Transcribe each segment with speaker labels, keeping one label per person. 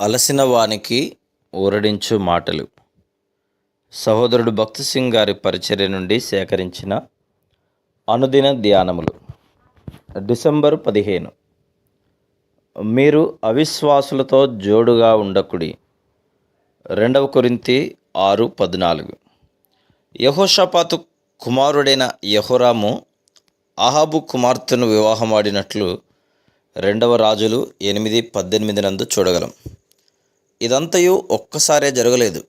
Speaker 1: అలసిన వానికి ఊరడించు మాటలు. సహోదరుడు భక్తి సింగ్ గారి పరిచర్య నుండి సేకరించిన అనుదిన ధ్యానములు. డిసెంబర్ పదిహేను. మీరు అవిశ్వాసులతో జోడుగా ఉండకుడి. రెండవ కొరింతి ఆరు పద్నాలుగు. యహోషపాతు కుమారుడైన యహోరాము అహాబు కుమార్తెను వివాహమాడినట్లు రెండవ రాజులు ఎనిమిది పద్దెనిమిది నందు చూడగలం. ఇదంతయు ఒక్కసారే జరగలేదు.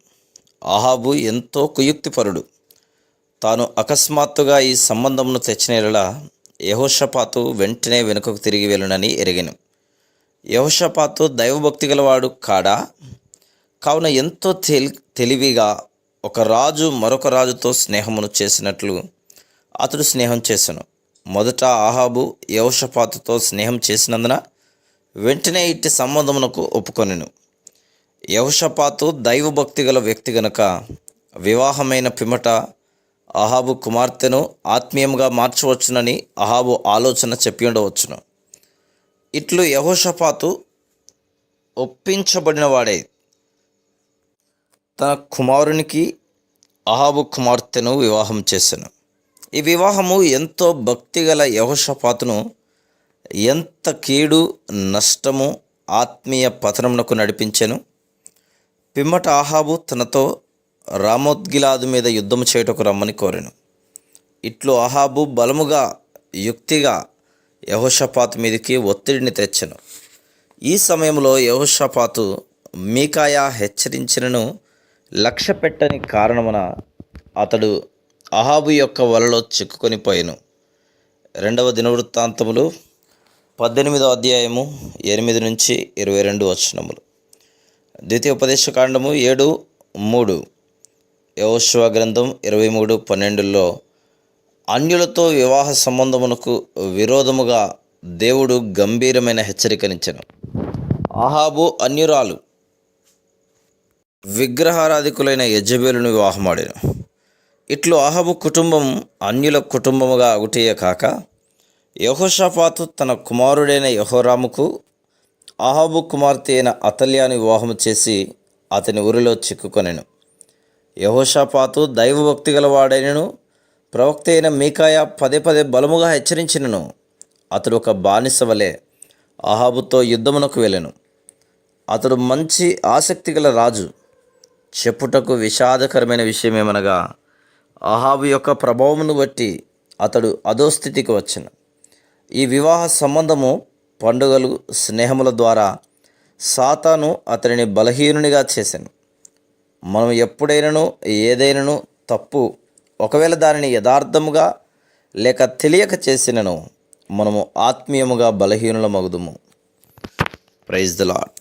Speaker 1: ఆహాబు ఎంతో కుయుక్తిపరుడు. తాను అకస్మాత్తుగా ఈ సంబంధమును తెచ్చినేలా యహోషపాతు వెంటనే వెనుకకు తిరిగి వెళ్ళునని ఎరిగాను. యహోషపాతు దైవభక్తి గలవాడు కాడా? కావున ఎంతో తెలి తెలివిగా ఒక రాజు మరొక రాజుతో స్నేహమును చేసినట్లు అతడు స్నేహం చేశాను మొదట ఆహాబు యహోషపాతుతో స్నేహం చేసినందున వెంటనే ఇట్టి సంబంధమునకు ఒప్పుకొనెను. యహోషపాతు దైవభక్తి గల వ్యక్తి గనక వివాహమైన పిమట అహాబు కుమార్తెను ఆత్మీయంగా మార్చవచ్చునని అహాబు ఆలోచన చెప్పి ఉండవచ్చును. ఇట్లు యహోషపాతు ఒప్పించబడినవాడే తన కుమారునికి అహాబు కుమార్తెను వివాహం చేశాను ఈ వివాహము ఎంతో భక్తిగల యహోషపాతును ఎంత కీడు నష్టము ఆత్మీయ పతనమునకు నడిపించెను. పిమ్మట ఆహాబు తనతో రామోద్గిలాదు మీద యుద్ధము చేయుటకు రమ్మని కోరాను. ఇట్లు అహాబు బలముగా యుక్తిగా యహోషపాత్ మీదకి ఒత్తిడిని తెచ్చను. ఈ సమయంలో యహోషపాతు మీకాయ హెచ్చరించినను లక్ష్య పెట్టని కారణమున అతడు అహాబు యొక్క వలలో చిక్కుకొని పోయాను. రెండవ దినవృత్తాంతములు పద్దెనిమిదో అధ్యాయము ఎనిమిది నుంచి ఇరవై రెండు వచనములు. ద్వితీయోపదేశకాండము ఏడు మూడు. యోశువ గ్రంథం ఇరవై మూడు పన్నెండులో అన్యులతో వివాహ సంబంధమునకు విరోధముగా దేవుడు గంభీరమైన హెచ్చరికనిచ్చెను. అహాబు అన్యురాలు విగ్రహారాధికులైన యజబేలును వివాహమాడాను. ఇట్లు అహాబు కుటుంబం అన్యుల కుటుంబముగా అగుటయే కాక యహోషపాతు తన కుమారుడైన యహోరాముకు అహాబు కుమార్తె అయిన అతల్యాని వివాహం చేసి అతని ఊరిలో చిక్కుకొనెను. యహోషాపాతు దైవభక్తి గలవాడైనను ప్రవక్త అయిన మీకాయ పదే పదే బలముగా హెచ్చరించినను. అతడు ఒక బానిస వలె అహాబుతో యుద్ధమునకు వెళ్ళెను. అతడు మంచి ఆసక్తి గల రాజు. చెప్పుటకు విషాదకరమైన విషయం ఏమనగా అహాబు యొక్క ప్రభావమును బట్టి అతడు అధోస్థితికి వచ్చిన. ఈ వివాహ సంబంధము పండుగలు స్నేహముల ద్వారా సాతాను అతనిని బలహీనునిగా చేశాను మనం ఎప్పుడైనాను ఏదైనాను తప్పు ఒకవేళ దానిని యథార్థముగా లేక తెలియక చేసినను మనము ఆత్మీయముగా బలహీనుల మగుదుము ప్రైజ్ ద లాడ్